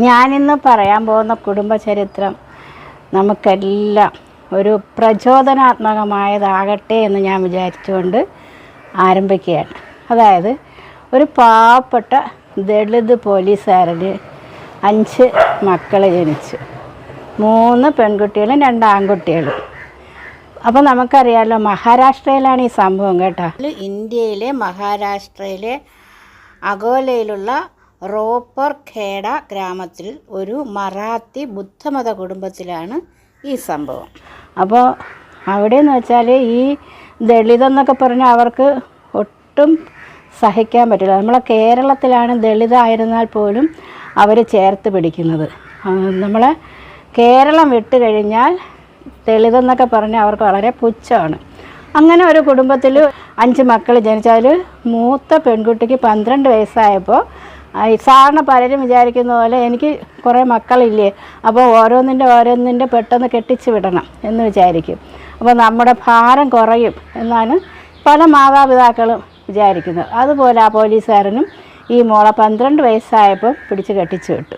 ഞാനിന്ന് പറയാൻ പോകുന്ന കുടുംബചരിത്രം നമുക്കെല്ലാം ഒരു പ്രചോദനാത്മകമായതാകട്ടെ എന്ന് ഞാൻ വിചാരിച്ചുകൊണ്ട് ആരംഭിക്കുകയാണ്. അതായത് ഒരു പാവപ്പെട്ട ദളിത് പോലീസുകാരന് അഞ്ച് മക്കൾ ജനിച്ചു. മൂന്ന് പെൺകുട്ടികളും രണ്ട് ആൺകുട്ടികളും. അപ്പോൾ നമുക്കറിയാമല്ലോ മഹാരാഷ്ട്രയിലാണ് ഈ സംഭവം കേട്ടോ. ഇന്ത്യയിലെ മഹാരാഷ്ട്രയിലെ അകോലയിലുള്ള റോപ്പർ ഖേഡ ഗ്രാമത്തിൽ ഒരു മറാത്തി ബുദ്ധമത കുടുംബത്തിലാണ് ഈ സംഭവം. അപ്പോൾ അവിടെയെന്ന് വെച്ചാൽ ഈ ദളിതെന്നൊക്കെ പറഞ്ഞാൽ അവർക്ക് ഒട്ടും സഹിക്കാൻ പറ്റില്ല. നമ്മളെ കേരളത്തിലാണ് ദളിതായിരുന്നാൽ പോലും അവർ ചേർത്ത് പിടിക്കുന്നത്. നമ്മളെ കേരളം വിട്ട് കഴിഞ്ഞാൽ ദളിതെന്നൊക്കെ പറഞ്ഞാൽ അവർക്ക് വളരെ പുച്ഛമാണ്. അങ്ങനെ ഒരു കുടുംബത്തിൽ അഞ്ച് മക്കൾ ജനിച്ചാൽ മൂത്ത പെൺകുട്ടിക്ക് പന്ത്രണ്ട് വയസ്സായപ്പോൾ സാധാരണ പലരും വിചാരിക്കുന്ന പോലെ എനിക്ക് കുറേ മക്കളില്ലേ അപ്പോൾ ഓരോന്നിന്റെ ഓരോന്നിന്റെ പെട്ടെന്ന് കെട്ടിച്ച് വിടണം എന്ന് വിചാരിക്കും. അപ്പോൾ നമ്മുടെ ഭാരം കുറയും എന്നാണ് പല മാതാപിതാക്കളും വിചാരിക്കുന്നത്. അതുപോലെ ആ പോലീസുകാരനും ഈ മോളെ പന്ത്രണ്ട് വയസ്സായപ്പോൾ പിടിച്ച് കെട്ടിച്ച് വിട്ടു.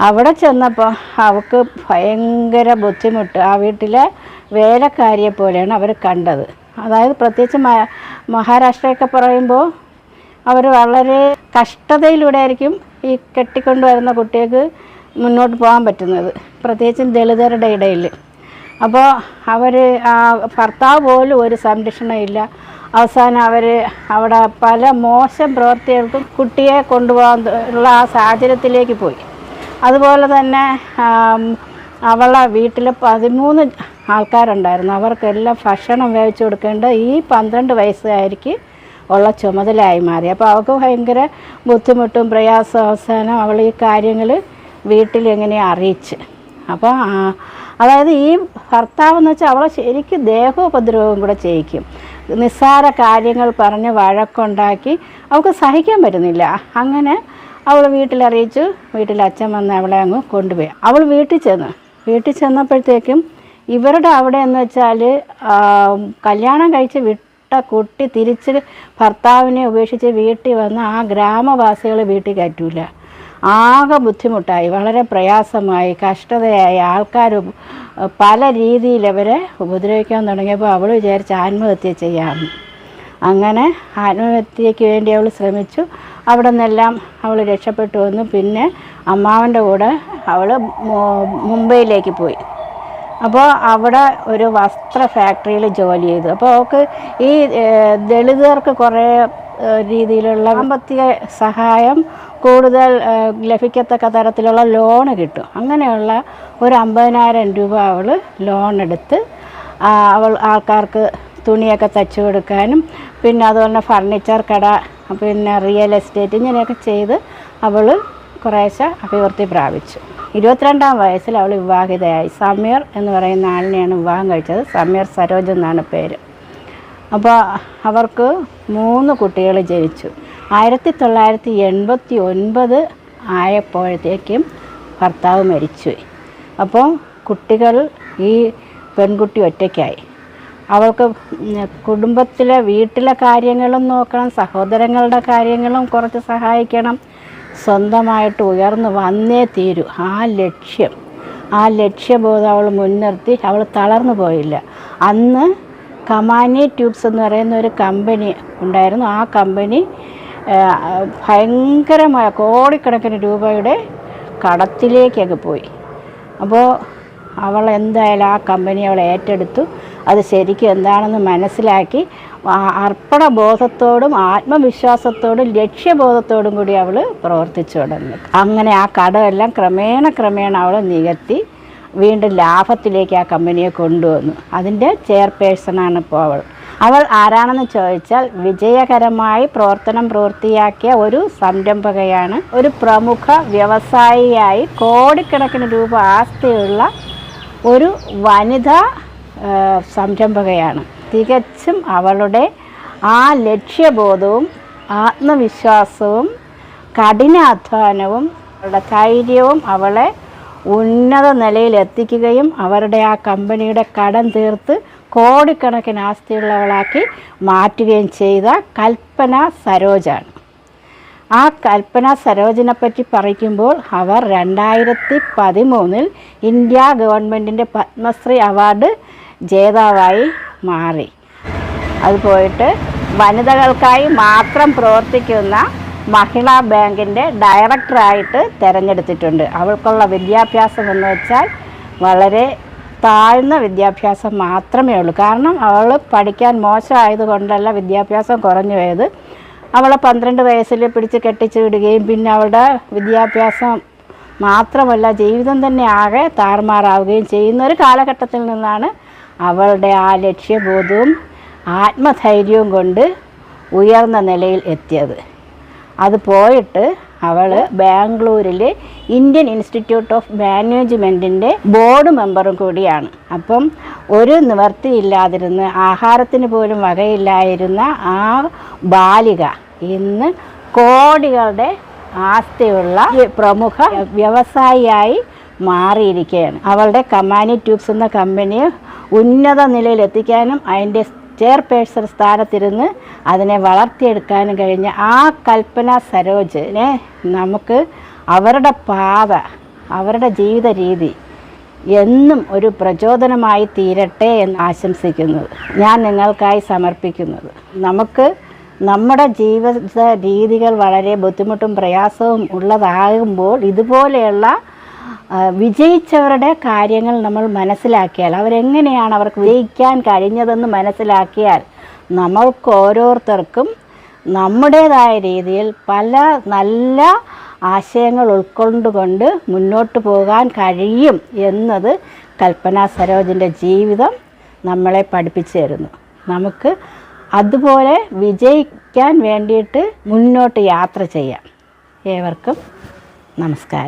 അവിടെ ചെന്നപ്പോൾ അവൾക്ക് ഭയങ്കര ബുദ്ധിമുട്ട്. ആ വീട്ടിലെ വേലക്കാരിയെ പോലെയാണ് അവർ കണ്ടത്. അതായത് പ്രത്യേകിച്ച് മഹാരാഷ്ട്രയൊക്കെ പറയുമ്പോൾ അവർ വളരെ കഷ്ടതയിലൂടെ ആയിരിക്കും ഈ കെട്ടിക്കൊണ്ടുവരുന്ന കുട്ടികൾക്ക് മുന്നോട്ട് പോകാൻ പറ്റുന്നത്. പ്രത്യേകിച്ചും ദളിതരുടെ ഇടയിൽ. അപ്പോൾ അവർ ഭർത്താവ് പോലും ഒരു സംരക്ഷണമില്ല അവസാനം അവർ അവിടെ പല മോശം പ്രവൃത്തികൾക്കും കുട്ടിയെ കൊണ്ടുപോകാൻ ഉള്ള ആ സാഹചര്യത്തിലേക്ക് പോയി. അതുപോലെ തന്നെ അവളെ വീട്ടിൽ പതിമൂന്ന് ആൾക്കാരുണ്ടായിരുന്നു. അവർക്കെല്ലാം ഭക്ഷണം വേവിച്ചു കൊടുക്കേണ്ട ഈ പന്ത്രണ്ട് വയസ്സുകാരിക്ക് ഉള്ള ചുമതലയായി മാറി. അപ്പോൾ അവൾക്ക് ഭയങ്കര ബുദ്ധിമുട്ടും പ്രയാസവും അവസാനം അവൾ ഈ കാര്യങ്ങൾ വീട്ടിൽ എങ്ങനെ അറിയിച്ച്. അപ്പോൾ അതായത് ഈ ഭർത്താവ് എന്ന് വെച്ചാൽ അവളെ ശരിക്കും ദേഹോപദ്രവവും കൂടെ ചെയ്യിക്കും. നിസ്സാര കാര്യങ്ങൾ പറഞ്ഞ് വഴക്കുണ്ടാക്കി അവൾക്ക് സഹിക്കാൻ പറ്റുന്നില്ല. അങ്ങനെ അവൾ വീട്ടിലറിയിച്ചു വീട്ടിൽ അച്ഛൻ വന്ന് അവളെ അങ്ങ് കൊണ്ടുപോയി. അവൾ വീട്ടിൽ ചെന്ന് വീട്ടിൽ ചെന്നപ്പോഴത്തേക്കും ഇവരുടെ അവിടെ എന്ന് വെച്ചാൽ കല്യാണം കഴിച്ച് കുട്ടി തിരിച്ച് ഭർത്താവിനെ ഉപേക്ഷിച്ച് വീട്ടിൽ വന്ന് ആ ഗ്രാമവാസികൾ വീട്ടിൽ കയറ്റൂല. ആകെ ബുദ്ധിമുട്ടായി. വളരെ പ്രയാസമായി. കഷ്ടതയായി. ആൾക്കാർ പല രീതിയിൽ അവരെ ഉപദ്രവിക്കാൻ തുടങ്ങിയപ്പോൾ അവൾ വിചാരിച്ച് ആത്മഹത്യ ചെയ്യാമെന്ന് അങ്ങനെ ആത്മഹത്യയ്ക്ക് വേണ്ടി അവൾ ശ്രമിച്ചു. അവിടെ നിന്നെല്ലാം അവൾ രക്ഷപ്പെട്ടു വന്നു. പിന്നെ അമ്മാവന്റെ കൂടെ അവൾ മുംബൈയിലേക്ക് പോയി. അപ്പോൾ അവിടെ ഒരു വസ്ത്ര ഫാക്ടറിയിൽ ജോലി ചെയ്തു. അപ്പോൾ അവൾക്ക് ഈ ദളിതർക്ക് കുറേ രീതിയിലുള്ള സാമ്പത്തിക സഹായം കൂടുതൽ ലഭിക്കത്തക്ക തരത്തിലുള്ള ലോണ് കിട്ടും. അങ്ങനെയുള്ള ഒരു അമ്പതിനായിരം രൂപ അവൾ ലോൺ എടുത്ത് അവൾ ആൾക്കാർക്ക് തുണിയൊക്കെ തച്ചു കൊടുക്കാനും പിന്നെ അതുപോലെ ഫർണിച്ചർ കട പിന്നെ റിയൽ എസ്റ്റേറ്റ് ഇങ്ങനെയൊക്കെ ചെയ്ത് അവൾ കുറേശ്ശെ അഭിവൃദ്ധി പ്രാപിച്ചു. ഇരുപത്തിരണ്ടാം വയസ്സിൽ അവൾ വിവാഹിതയായി. സമീർ എന്ന് പറയുന്ന ആളിനെയാണ് വിവാഹം കഴിച്ചത്. സമീർ സരോജ് എന്നാണ് പേര്. അപ്പോൾ അവർക്ക് മൂന്ന് കുട്ടികൾ ജനിച്ചു. ആയിരത്തി തൊള്ളായിരത്തി എൺപത്തി ഒൻപത് ആയപ്പോഴത്തേക്കും ഭർത്താവ് മരിച്ചു. അപ്പോൾ കുട്ടികൾ ഈ പെൺകുട്ടി ഒറ്റയ്ക്കായി. അവൾക്ക് കുടുംബത്തിലെ വീട്ടിലെ കാര്യങ്ങളും നോക്കണം സഹോദരങ്ങളുടെ കാര്യങ്ങളും കുറച്ച് സഹായിക്കണം. സ്വന്തമായിട്ട് ഉയർന്നു വന്നേ തീരൂ. ആ ലക്ഷ്യം ആ ലക്ഷ്യബോധം അവൾ മുൻനിർത്തി അവൾ തളർന്നു പോയില്ല. അന്ന് കമാനി ട്യൂബ്സ് എന്ന് പറയുന്ന ഒരു കമ്പനി ഉണ്ടായിരുന്നു. ആ കമ്പനി ഭയങ്കരമായ കോടിക്കണക്കിന് രൂപയുടെ കടത്തിലേക്കൊക്കെ പോയി. അപ്പോൾ അവൾ എന്തായാലും ആ കമ്പനി അവൾ ഏറ്റെടുത്തു. അത് ശരിക്കും എന്താണെന്ന് മനസ്സിലാക്കി. അർപ്പണ ബോധത്തോടും ആത്മവിശ്വാസത്തോടും ലക്ഷ്യബോധത്തോടും കൂടി അവൾ പ്രവർത്തിച്ചു തുടങ്ങി. അങ്ങനെ ആ കടമെല്ലാം ക്രമേണ ക്രമേണ അവൾ നികത്തി വീണ്ടും ലാഭത്തിലേക്ക് ആ കമ്പനിയെ കൊണ്ടുവന്നു. അതിന്റെ ചെയർപേഴ്സണാണ് ഇപ്പോൾ അവൾ. അവൾ ആരാണെന്ന് ചോദിച്ചാൽ വിജയകരമായി പ്രവർത്തനം പൂർത്തിയാക്കിയ ഒരു സംരംഭകയാണ്. ഒരു പ്രമുഖ വ്യവസായിയായി കോടിക്കണക്കിന് രൂപ ആസ്തിയുള്ള ഒരു വനിത സംരംഭകയാണ്. തികച്ചും അവളുടെ ആ ലക്ഷ്യബോധവും ആത്മവിശ്വാസവും കഠിനാധ്വാനവും അവളുടെ ധൈര്യവും അവളെ ഉന്നത നിലയിൽ എത്തിക്കുകയും അവരുടെ ആ കമ്പനിയുടെ കടം തീർത്ത് കോടിക്കണക്കിന് ആസ്തിയുള്ളവളാക്കി മാറ്റുകയും ചെയ്ത കൽപ്പന സരോജാണ്. ആ കൽപ്പന സരോജിനെ പറ്റി പറയുമ്പോൾ അവർ രണ്ടായിരത്തി പതിമൂന്നിൽ ഇന്ത്യ ഗവൺമെന്റിന്റെ പത്മശ്രീ അവാർഡ് ജേതാവായി മാറി. അത് പോയിട്ട് വനിതകൾക്കായി മാത്രം പ്രവർത്തിക്കുന്ന മഹിളാ ബാങ്കിന്റെ ഡയറക്ടറായിട്ട് തിരഞ്ഞെടുത്തിട്ടുണ്ട്. അവൾക്കുള്ള വിദ്യാഭ്യാസം എന്ന് വെച്ചാൽ വളരെ താഴ്ന്ന വിദ്യാഭ്യാസം മാത്രമേ ഉള്ളൂ. കാരണം അവൾ പഠിക്കാൻ മോശമായതുകൊണ്ടല്ല വിദ്യാഭ്യാസം കുറഞ്ഞു പോയത്. അവളെ പന്ത്രണ്ട് വയസ്സിൽ പിടിച്ച് കെട്ടിച്ചു വിടുകയും പിന്നെ അവളുടെ വിദ്യാഭ്യാസം മാത്രമല്ല ജീവിതം തന്നെ ആകെ താറുമാറാവുകയും ചെയ്യുന്ന ഒരു കാലഘട്ടത്തിൽ നിന്നാണ് അവളുടെ ആ ലക്ഷ്യബോധവും ആത്മധൈര്യവും കൊണ്ട് ഉയർന്ന നിലയിൽ എത്തിയത്. അത് പോയിട്ട് അവൾ ബാംഗ്ലൂരിൽ ഇന്ത്യൻ ഇൻസ്റ്റിറ്റ്യൂട്ട് ഓഫ് മാനേജ്മെന്റിന്റെ ബോർഡ് മെമ്പറും കൂടിയാണ്. അപ്പം ഒരു നിവർത്തിയില്ലാതിരുന്ന് ആഹാരത്തിന് പോലും വകയില്ലായിരുന്ന ആ ബാലിക ഇന്ന് കോടികളുടെ ആസ്തിയുള്ള പ്രമുഖ വ്യവസായിയായി മാറിയിരിക്കുകയാണ്. അവളുടെ കമാനി ട്യൂബ്സ് എന്ന കമ്പനിയെ ഉന്നത നിലയിൽ എത്തിക്കാനും അതിന്റെ ചെയർപേഴ്സൺ സ്ഥാനത്തിരുന്ന് അതിനെ വളർത്തിയെടുക്കാനും കഴിഞ്ഞ ആ കൽപ്പന സരോജിനെ നമുക്ക് അവരുടെ പാത അവരുടെ ജീവിത രീതി എന്നും ഒരു പ്രചോദനമായി തീരട്ടെ എന്ന് ആശംസിക്കുന്നത്. ഞാൻ നിങ്ങൾക്കായി സമർപ്പിക്കുന്നത്. നമുക്ക് നമ്മുടെ ജീവിത രീതികൾ വളരെ ബുദ്ധിമുട്ടും പ്രയാസവും ഉള്ളതാകുമ്പോൾ ഇതുപോലെയുള്ള വിജയിച്ചവരുടെ കാര്യങ്ങൾ നമ്മൾ മനസ്സിലാക്കിയാൽ അവരെങ്ങനെയാണ് അവർക്ക് വിജയിക്കാൻ കഴിഞ്ഞതെന്ന് മനസ്സിലാക്കിയാൽ നമ്മൾക്ക് ഓരോരുത്തർക്കും നമ്മുടേതായ രീതിയിൽ പല നല്ല ആശയങ്ങൾ ഉൾക്കൊണ്ടുകൊണ്ട് മുന്നോട്ട് പോകാൻ കഴിയും എന്നത് കൽപ്പന സരോജിന്റെ ജീവിതം നമ്മളെ പഠിപ്പിച്ചു തരുന്നു. നമുക്ക് അതുപോലെ വിജയിക്കാൻ വേണ്ടിയിട്ട് മുന്നോട്ട് യാത്ര ചെയ്യാം. ഏവർക്കും നമസ്കാരം.